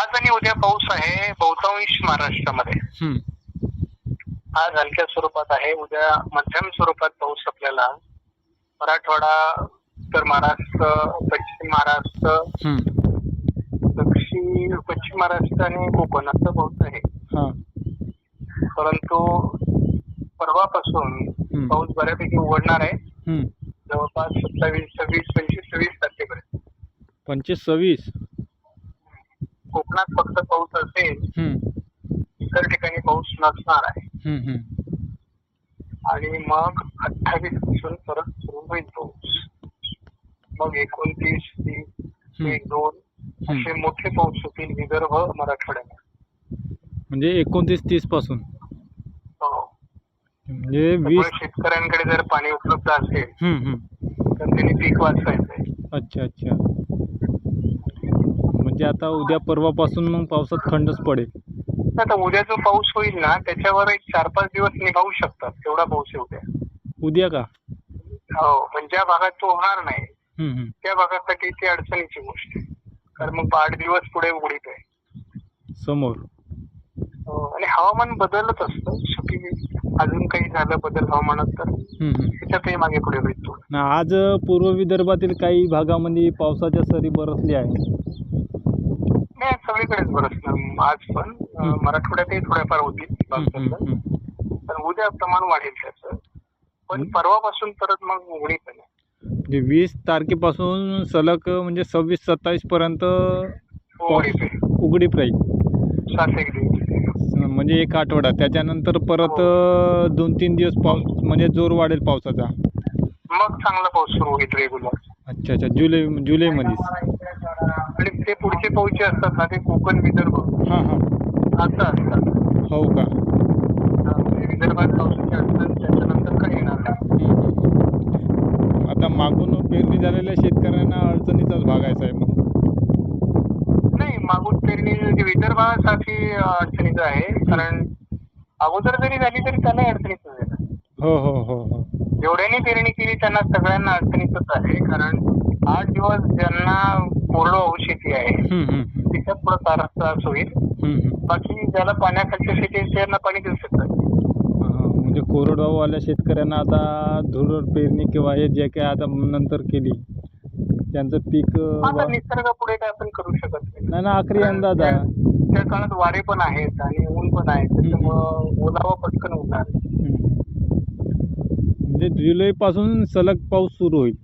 आज आणि उद्या पाऊस आहे बहुतांश महाराष्ट्रामध्ये. आज हलक्या स्वरूपात आहे उद्या मध्यम स्वरूपात पाऊस आपल्याला मराठवाडा उत्तर महाराष्ट्र पश्चिम महाराष्ट्र. दक्षिण पश्चिम महाराष्ट्र आणि कोकण असं पाऊस आहे हा परंतु परवापासून. पाऊस बऱ्यापैकी उघडणार आहे. जवळपास सत्तावीस सव्वीस पंचवीस सव्वीस तारखेपर्यंत पंचवीस सव्वीस कोकणात फक्त पाऊस असेल. इतर ठिकाणी पाऊस नसणार आहे. आणि मग अठ्ठावीसपासून परत सुरू होईल पाऊस मग एकोणतीस तीस. एक दोन असे मोठे पाऊस होतील विदर्भ मराठवाड्यात म्हणजे एकोणतीस तीसपासून हो. म्हणजे वीस शेतकऱ्यांकडे जर पाणी उपलब्ध असेल. तर त्यांनी पीक वाचवायचंय अच्छा अच्छा म्हणजे आता उद्या परवापासून मग पावसात खंडच पडेल आता उद्या जो पाऊस होईल ना त्याच्यावर एक चार पाच दिवस निभावू शकतात तेवढा पाऊस आहे उद्या उद्या का हो पण ज्या भागात तो होणार नाही हम्म. हम्म. त्या भागासाठी ती अडचणीची गोष्ट आहे कारण मग आठ दिवस पुढे उघडीत आहे समोर हो, आणि हवामान बदलत असतं शेवटी अजून काही झालं बदल हवामानात तर हम्म. हम्म. त्याच्यातही मागे पुढे होईल थोडं. ना आज पूर्व विदर्भातील काही भागामध्ये पावसाच्या सरी बरसल्या आहे नाही सगळीकडेच बरसणार आज पण. मराठवाड्यातही थोड्याफार होतील. पण उद्या प्रमाण वाढेल त्याचं. पण. परवापासून परत मग उघडीत आहे. म्हणजे वीस तारखेपासून सलग म्हणजे सव्वीस सत्तावीस पर्यंत आहे उघडीप राहील. सात एक दिवस. म्हणजे एक आठवडा. त्याच्यानंतर परत अं, दोन तीन दिवस पाऊस म्हणजे जोर वाढेल पावसाचा. मग चांगला पाऊस सुरू होईल रेग्युलर अच्छा अच्छा. जुलै जुलैमध्येच. आणि ते पुढचे पाऊस जे असतात ना ते कोकण विदर्भ. हां हां. असं असतात. हो का? म्हणजे विदर्भात पावसाची अडचण त्याच्यानंतर काही येणार नाही. आता मागून पेरणी झालेल्या शेतकऱ्यांना अडचणीचाच भागायचा आहे मग नाही मागून पेरणी जे विदर्भासाठी अडचणीचं आहे कारण अगोदर जरी झाली तरी त्याला अडचणीच आहे हो हो हो हो. जेवढ्यांनी पेरणी केली त्यांना सगळ्यांना अडचणीचंच आहे कारण आठ दिवस ज्यांना कोरडवाहू शेती आहे. तिच्यात थोडा त्रास त्रास होईल. बाकी ज्याला पाण्याखालच्या शेती आहे त्यांना पाणी देऊ शकतात. म्हणजे कोरडवाहूवाल्या शेतकऱ्यांना आता धुर पेरणी किंवा हे जे काय आता नंतर केली त्यांचं पीक आता वा- निसर्ग पुढे काय आपण करू शकत नाही. ना आखरी अंदाज आहे. त्या काळात वारे पण आहेत आणि ऊन पण आहे. त्याच्यामुळं ओलावा पटकन होणार. म्हणजे जुलैपासून सलग पाऊस सुरू होईल.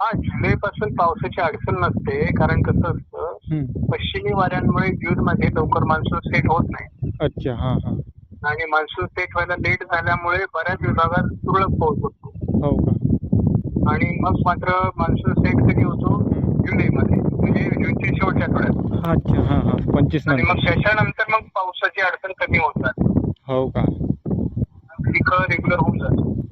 हा जुलै पासून पावसाची अडचण नसते कारण कसं असतं हम्म. पश्चिमी वाऱ्यांमुळे जून मध्ये लवकर मान्सून सेट होत नाही. अच्छा हां हां. आणि मान्सून सेट व्हायला लेट झाल्यामुळे बऱ्याच विभागात तुरळक पाऊस होतो. हो का? आणि मग मात्र मान्सून सेट कधी होतो? जुलैमध्ये म्हणजे जूनच्या शेवटच्या आठवड्यात. अच्छा हां हां. पंचवीस आणि नंतर. मग त्याच्यानंतर मग पावसाची अडचण कमी होत जाते. हो का? पिकं रेग्युलर होऊन जातात.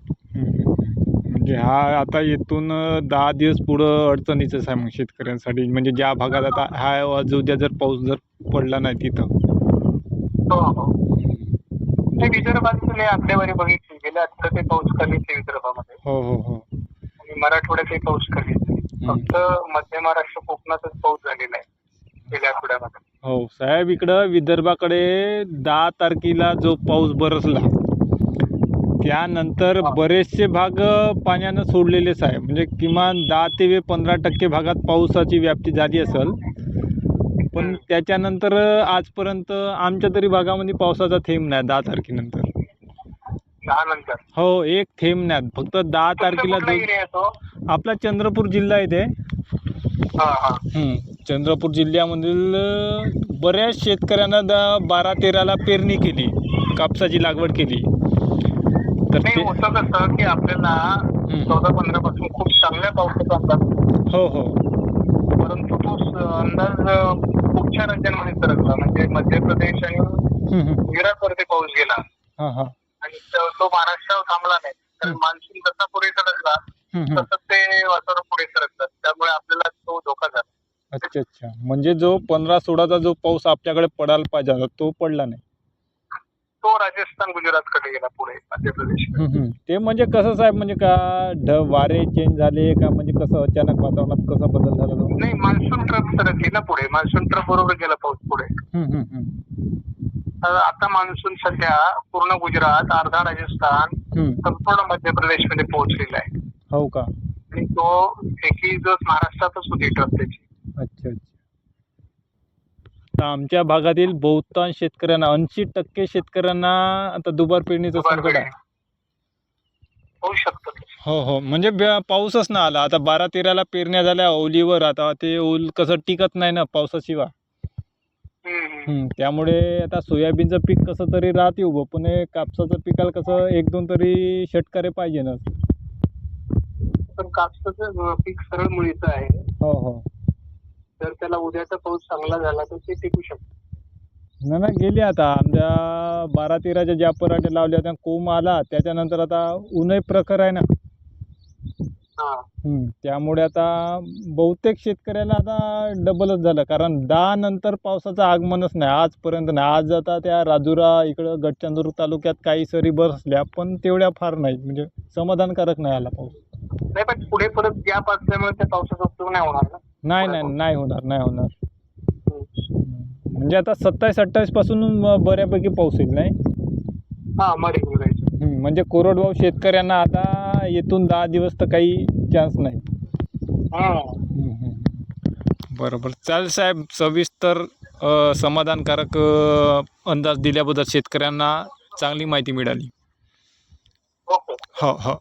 म्हणजे हा आता इथून अं, दहा दिवस पुढं अडचणीचंच आहे मग शेतकऱ्यांसाठी. म्हणजे ज्या भागात आता हा आज उद्या जर पाऊस जर पडला नाही तिथं. हो हो. नाही विदर्भात तुम्ही आकडेवारी बघितली. गेल्या आठवड्यात पाऊस कमीच आहे विदर्भामध्ये. हो हो हो. आणि मराठवाड्यातही पाऊस कमीच आहे फक्त मध्य महाराष्ट्र कोकणातच पाऊस झालेला आहे गेल्या आठवड्यामध्ये. हो साहेब इकडं विदर्भाकडे दहा तारखेला जो पाऊस बरसला त्यानंतर बरेचसे भाग पाण्यानं सोडलेलेच आहे म्हणजे किमान दहा ते पंधरा टक्के भागात पावसाची व्याप्ती झाली असेल. पण त्याच्यानंतर आजपर्यंत आमच्या तरी भागामध्ये पावसाचा थेंब नाही दहा तारखेनंतर. हो एक थेंब नाही. फक्त दहा तारखेला आपला चंद्रपूर जिल्हा आहे ते. हा हा. हं. चंद्रपूर जिल्ह्यामधील बऱ्याच शेतकऱ्यांना बारा तेराला पेरणी केली. कापसाची लागवड केली. नाही होतं कसं की आपल्याला चौदा पंधरा पासून खूप चांगल्या पावसाचा अंदाज हो हो. परंतु तो अंदाज अं, पुढच्या राज्यांमध्ये सरकला म्हणजे मध्य प्रदेश आणि. गुजरातवरती पाऊस गेला. हां हां. आणि तो महाराष्ट्रावर थांबला नाही. कारण मान्सून जसा पुढे सरकला. तसं ते वातावरण पुढे सरकतात त्यामुळे आपल्याला तो धोका झाला. अच्छा अच्छा. म्हणजे जो पंधरा सोळाचा जो पाऊस आपल्याकडे पडायला पाहिजे तो पडला नाही. तो राजस्थान गुजरातकडे गेला पुढे मध्य प्रदेश. ते म्हणजे कसं साहेब म्हणजे का ढ वारे चेंज झाले का? म्हणजे कसं अचानक वातावरणात कसा बदल झाला नाही मान्सून ट्रप सरकली ना पुढे. मान्सून ट्रप बरोबर गेला पाऊस पुढे. आता मान्सून सध्या पूर्ण गुजरात अर्धा राजस्थान. संपूर्ण मध्य प्रदेशमध्ये पोहोचलेला आहे. हो का? आणि तो एकही दिवस महाराष्ट्रातच होती ट्रप त्याची. अच्छा. तर आमच्या भागातील बहुतांश शेतकऱ्यांना ऐंशी टक्के शेतकऱ्यांना आता दुबार पेरणीचं संकट आहे. होऊ शकतं ते. हो हो. म्हणजे ब्या- पाऊसच ना आला. आता बारा तेराला पेरण्या झाल्या ओलीवर. आता ते ओल कसं टिकत नाही ना पावसाशिवाय. हम्म, हम्म. हम्म, त्यामुळे आता सोयाबीनचं पीक कसं तरी राहते उभं. पण हे कापसाचं पिकाला कसं एक दोन तरी षटकारे पाहिजे ना पण कापसाचं पीक सरळ मुळीचं आहे. हो हो. जर त्याला उद्याचा पाऊस चांगला झाला तर ते टिकू शकतं. ना ना गेले आता. आमच्या बारा तेराच्या ज्या पराठे लावले होत्या कोंब आला त्याच्यानंतर आता उन्हाळी प्रकार आहे ना. हा. हम्म, त्यामुळे आता बहुतेक शेतकऱ्याला आता डबलच झालं. कारण दहा नंतर पावसाचं आगमनच नाही. आजपर्यंत नाही. आज आता त्या राजुरा इकडं गडचंद्र तालुक्यात काही सरी बसल्या पण तेवढ्या फार नाही म्हणजे समाधानकारक नाही आला पाऊस. नाही पण पुढे परत गॅप असल्यामुळे त्या पावसाचा उपयोग नाही होणार ना. नाही नाही नाही होणार नाही होणार. म्हणजे आता सत्तावीस अठ्ठावीसपासून बऱ्यापैकी पाऊस येईल नाही? हा म्हणजे कोरडवाहू शेतकऱ्यांना आता येथून दहा दिवस तर काही चान्स नाही. हा. बरोबर. चालेल साहेब सविस्तर समाधानकारक अंदाज दिल्याबद्दल शेतकऱ्यांना चांगली माहिती मिळाली. हो हो.